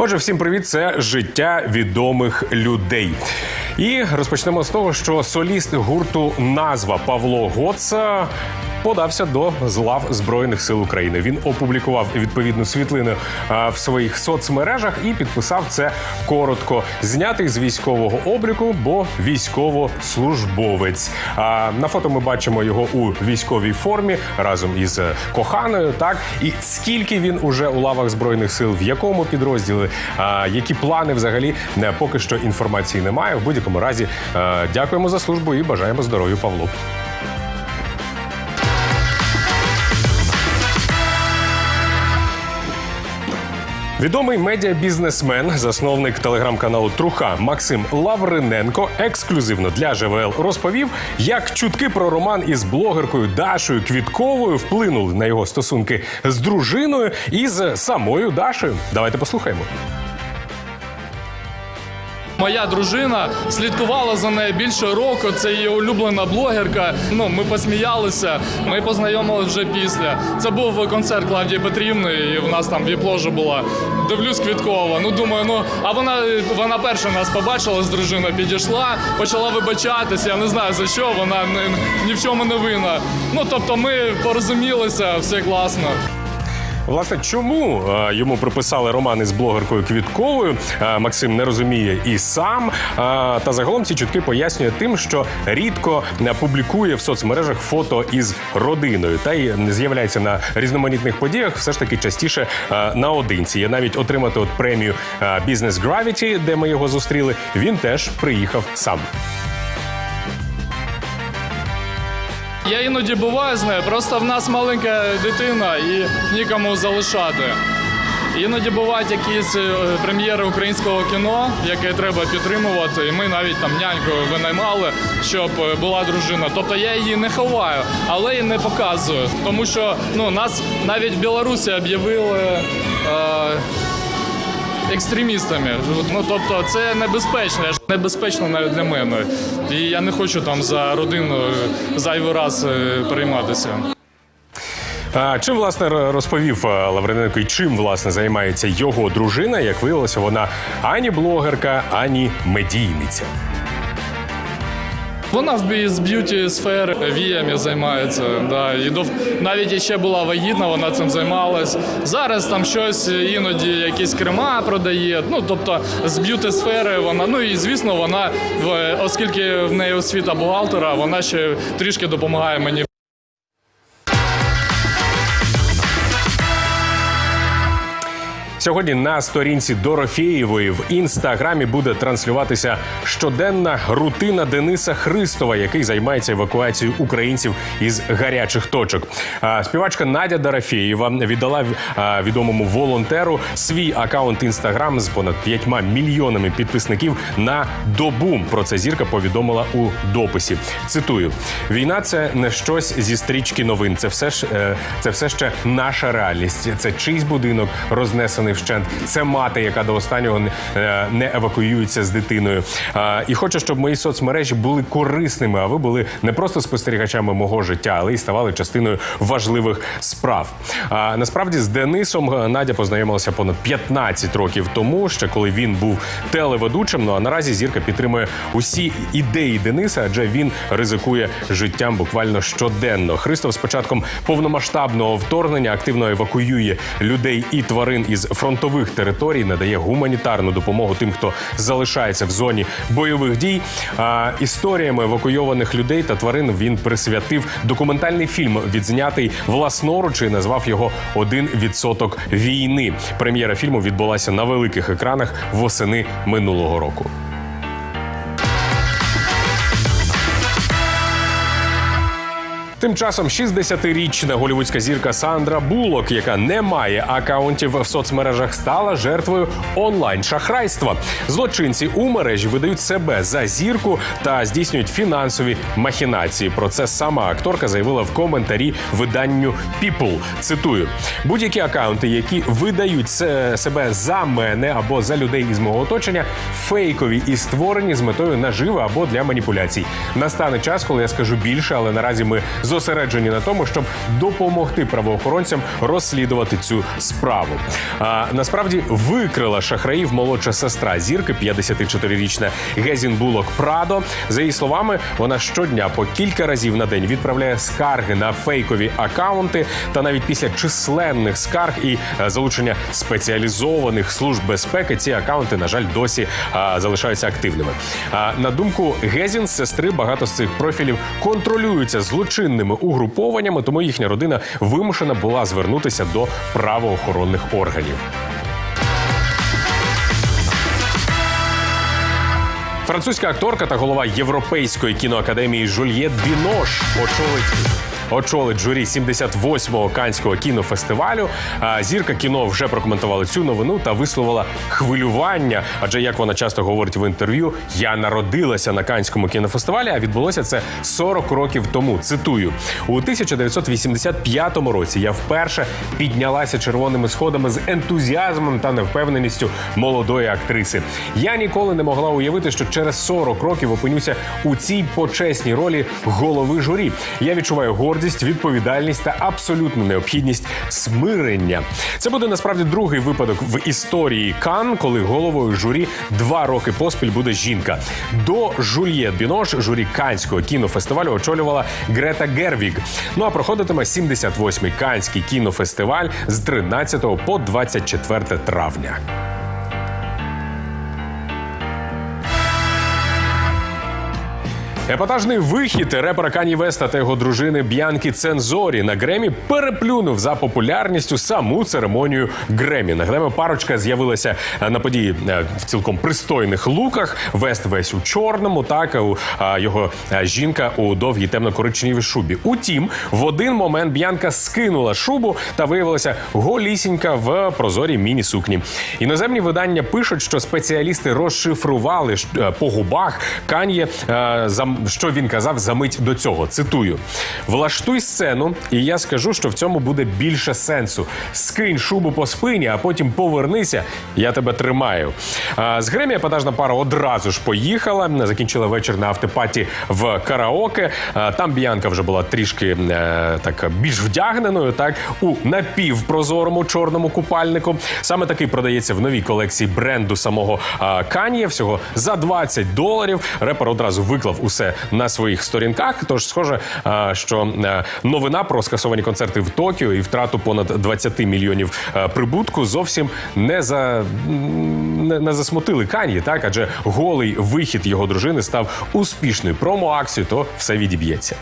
Отже, всім привіт! Це життя відомих людей. І розпочнемо з того, що соліст гурту назва Павло Гоца. Подався до з лав збройних сил України. Він опублікував відповідну світлину в своїх соцмережах і підписав це коротко. Знятий з військового обліку, бо військовослужбовець. На фото ми бачимо його у військовій формі разом із е, коханою. Так і скільки він уже у лавах збройних сил, в якому підрозділі, які плани взагалі не поки що інформації немає. В будь-якому разі е, дякуємо за службу і бажаємо здоров'я Павлу. Відомий медіабізнесмен, засновник телеграм-каналу Труха Максим Лавриненко ексклюзивно для ЖВЛ розповів, як чутки про роман із блогеркою Дашою Квітковою вплинули на його стосунки з дружиною і з самою Дашою. Давайте послухаємо. Моя дружина слідкувала за нею більше року. Це її улюблена блогерка. Ну ми посміялися. Ми познайомилися вже після. Це був концерт Клавдії Петрівни, і в нас там віп-ложа була. Дивлюсь Квіткова. Ну думаю, ну а вона вона перша нас побачила з дружиною, підійшла, почала вибачатися. Я не знаю за що. Вона ні, ні в чому не винна. Ну тобто, ми порозумілися, все класно. Власне, чому е, йому приписали роман із блогеркою Квітковою? е, Максим не розуміє і сам. Е, та загалом ці чутки пояснює тим, що рідко публікує в соцмережах фото із родиною, та й з'являється на різноманітних подіях, все ж таки частіше наодинці. І навіть отримати от премію Business Gravity, де ми його зустріли, він теж приїхав сам. Я іноді буваю з нею, просто в нас маленька дитина і нікому залишати. Іноді бувають якісь е, прем'єри українського кіно, яке треба підтримувати. І ми навіть там няньку винаймали, щоб е, була дружина. Тобто я її не ховаю, але і не показую. Тому що ну, нас навіть в Білорусі об'явили. Е, Екстремістами, ну тобто це небезпечно, небезпечно навіть для мене. І я не хочу там за родину зайвий раз е, перейматися. А, Чим власне розповів е, Лавриненко і чим власне займається його дружина? Як виявилося, вона ані блогерка, ані медійниця. Вона з б'юті сфери віями займається. Да. І навіть ще була вагітна, вона цим займалась. Зараз там щось іноді якісь крема продає. Ну тобто з б'юті сфери вона. Ну і звісно, вона оскільки в неї освіта бухгалтера, вона ще трішки допомагає мені. Сьогодні на сторінці Дорофєєвої в інстаграмі буде транслюватися щоденна рутина Дениса Христова, який займається евакуацією українців із гарячих точок. Співачка Надя Дорофєєва віддала відомому волонтеру свій акаунт інстаграм з понад п'ятьма мільйонами підписників на добу. Про це зірка повідомила у дописі. Цитую: війна це не щось зі стрічки новин. Це все ж е, це все ще наша реальність. Це чийсь будинок рознесений вщент. Це мати, яка до останнього не, е, евакуюється з дитиною. І хочу, щоб мої соцмережі були корисними. А ви були не просто спостерігачами мого життя, але й ставали частиною важливих справ. Насправді з Денисом е, Надя познайомилася понад 15 років тому, ще коли він був телеведучим. Ну а наразі зірка підтримує усі ідеї Дениса, адже він ризикує життям буквально щоденно. Христов з початком повномасштабного вторгнення активно евакуює людей і тварин із фронтових територій, надає гуманітарну допомогу тим, хто залишається в зоні бойових дій. А, історіями евакуйованих людей та тварин він присвятив документальний фільм, відзнятий власноруч і назвав його Один відсоток війни. Прем'єра фільму відбулася на великих екранах восени минулого року. Тим часом 60-річна голівудська зірка Сандра Булок, яка не має акаунтів в соцмережах, стала жертвою онлайн-шахрайства. Злочинці у мережі видають себе за зірку та здійснюють фінансові махінації. Про це сама акторка заявила в коментарі виданню People. Цитую: будь-які акаунти, які видають се- себе за мене або за людей із мого оточення, фейкові і створені з метою наживи або для маніпуляцій. Настане час, коли я скажу більше, але наразі ми зосереджені на тому, щоб допомогти правоохоронцям розслідувати цю справу. А насправді викрила шахраїв молодша сестра зірки, 54-річна Гезін Булок Прадо. За її словами, вона щодня по кілька разів на день відправляє скарги на фейкові акаунти. Та навіть після численних скарг і е, залучення спеціалізованих служб безпеки ці акаунти, на жаль, досі а, залишаються активними. А, на думку Гезін, сестри, багато з цих профілів контролюються злочинними угрупованнями, тому їхня родина вимушена була звернутися до правоохоронних органів. Французька акторка та голова Європейської кіноакадемії Жульєт Бінош очолить. Очолить журі 78-го канського кінофестивалю. Зірка кіно вже прокоментувала цю новину та висловила хвилювання. Адже як вона часто говорить в інтерв'ю, я народилася на канському кінофестивалі, а відбулося це 40 років тому. Цитую у 1985 році. Я вперше піднялася червоними сходами з ентузіазмом та невпевненістю молодої актриси. Я ніколи не могла уявити, що через 40 років опинюся у цій почесній ролі голови журі. Я відчуваю гордість, відповідальність та абсолютну необхідність смирення. Це буде насправді другий випадок в історії Кан, коли головою журі два роки поспіль буде жінка. До Жульєт Бінош журі Канського кінофестивалю очолювала Грета Гервіг. Ну а проходитиме 78-й Канський кінофестиваль з 13 по 24 травня. Епатажний вихід репера Кані Веста та його дружини Б'янкі Цензорі на Гремі переплюнув за популярністю саму церемонію Гремі. На Гремі парочка з'явилася е, на події е, в цілком пристойних луках. Вест весь у чорному, так у його е, жінка у довгій темно-коричневій шубі. Утім, в один момент Б'янка скинула шубу та виявилася голісінька в прозорій міні-сукні. Іноземні видання пишуть, що спеціалісти розшифрували по губах Кан'є е, за що він казав за мить до цього. Цитую: влаштуй сцену, і я скажу, що в цьому буде більше сенсу. Скинь шубу по спині, а потім повернися. Я тебе тримаю. З Гремі епатажна пара одразу ж поїхала. Закінчила вечір на автопаті в караоке. Там Біянка вже була трішки е, так більш вдягненою, так у напівпрозорому чорному купальнику. Саме такий продається в новій колекції бренду самого Кан'є. Всього за 20 доларів. Репер одразу виклав усе на своїх сторінках. Тож схоже, що е, новина про скасовані концерти в Токіо і втрату понад 20 мільйонів е, прибутку зовсім не за не, засмутили Кан'ї, так адже голий вихід його дружини став успішною промо-акцією, то все відіб'ється.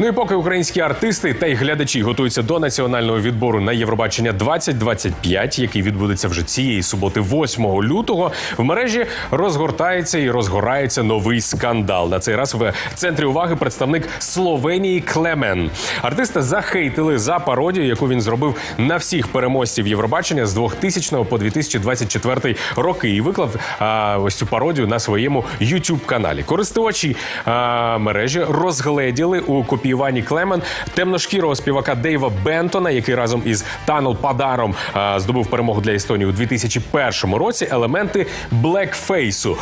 Ну і поки українські артисти та й глядачі готуються до національного відбору на Євробачення 2025, який відбудеться вже цієї суботи, 8 лютого, в мережі розгортається і розгорається новий скандал. На цей раз в центрі уваги представник Словенії Клемен. Артиста захейтили за пародію, яку він зробив на всіх переможців Євробачення з 2000 по 2024 роки, і виклав а, ось цю пародію на своєму youtube каналі. Користувачі а, мережі розгледіли у копіюванні Клемен темношкірого співака Дейва Бентона, який разом із Танел Падаром здобув перемогу для Естонії у 2001 році. Елементи блекфейсу.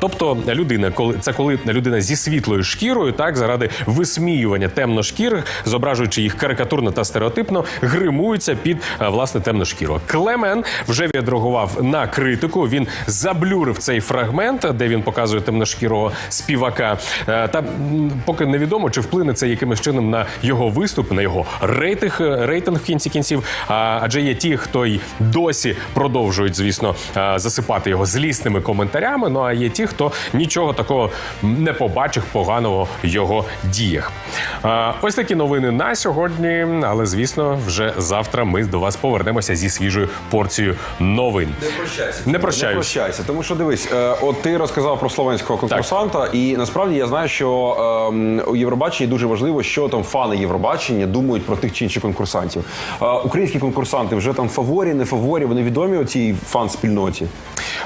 Тобто людина, коли це коли людина зі світлою шкірою, так заради висміювання темношкірих, зображуючи їх карикатурно та стереотипно, гримуються під власне темношкірого. Клемен вже відреагував на критику. Він заблюрив цей фрагмент, де він показує темношкірого співака. Е, Та поки невідомо, чи вплине це якимось чином на його виступ, на його рейтинг, е, рейтинг в кінці кінців. А, Адже є ті, хто й досі продовжують, звісно, е, засипати його злісними коментарями. Ну а є ті, хто нічого такого не побачив поганого в його діях. А, Ось такі новини на сьогодні. Але звісно, вже завтра ми до вас повернемося зі свіжою порцією новин. Не прощайся. Не Не прощайся, тому що дивись, е, от ти розказав про словенського конкурсанта, і насправді я знаю, що ем, у Євробаченні дуже важливо, що там фани Євробачення думають про тих чи інших конкурсантів. Українські конкурсанти вже там фаворі, не фаворі, вони відомі у цій фан-спільноті.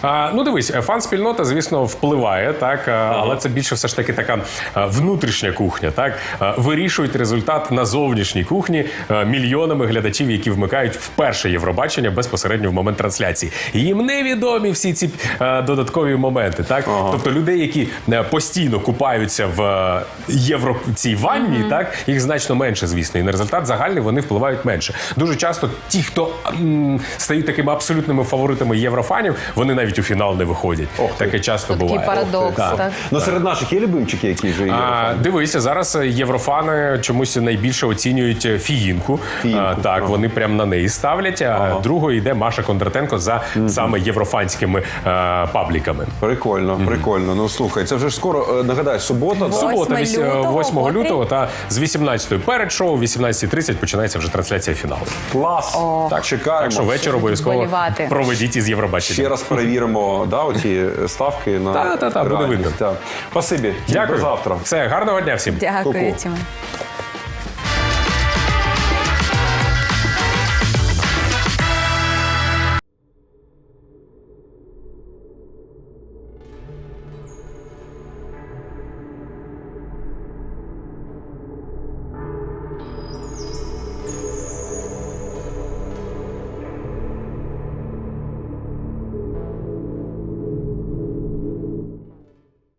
А, ну дивись, е, фан-спільнота, звісно, впливає, так, е, але це більше все ж таки така е, внутрішня кухня. Так вирішують результат на зовнішній кухні мільйонами глядачів, які вмикають вперше Євробачення безпосередньо в момент трансляції. Їм невідомі всі ці додаткові моменти. Так, тобто людей, які постійно купаються в євро цій ванні, так їх значно менше, звісно, і на результат загальний вони впливають менше. Дуже часто ті, хто м, стають такими абсолютними фаворитами єврофанів, вони навіть у фінал не виходять. Таке часто Такий буває. парадокс, Так. так. Ну серед наших є любимчики, які вже є. А, дивися, зараз єврофани чомусь найбільше оцінюють е, фіїнку. Фіїнку, А, так, ага. вони прям на неї ставлять. А другою йде Маша Кондратенко за саме єврофанськими е, пабліками. Прикольно, прикольно. Ну слухай, це вже ж скоро е, нагадаю, субота. Субота, віс- е, лютого, 8 лютого та з 18-ї перед шоу, 18.30 починається вже трансляція фіналу. Клас. Так, чекаємо. Так що вечір обов'язково проведіть із Євробачення. Ще раз перевіримо да, оці ставки на Та-та-та, буде реальність. видно. Спасибі. Дякую. До завтра. Все, гарного дня всім. Дякую, Ку-ку. Тіме.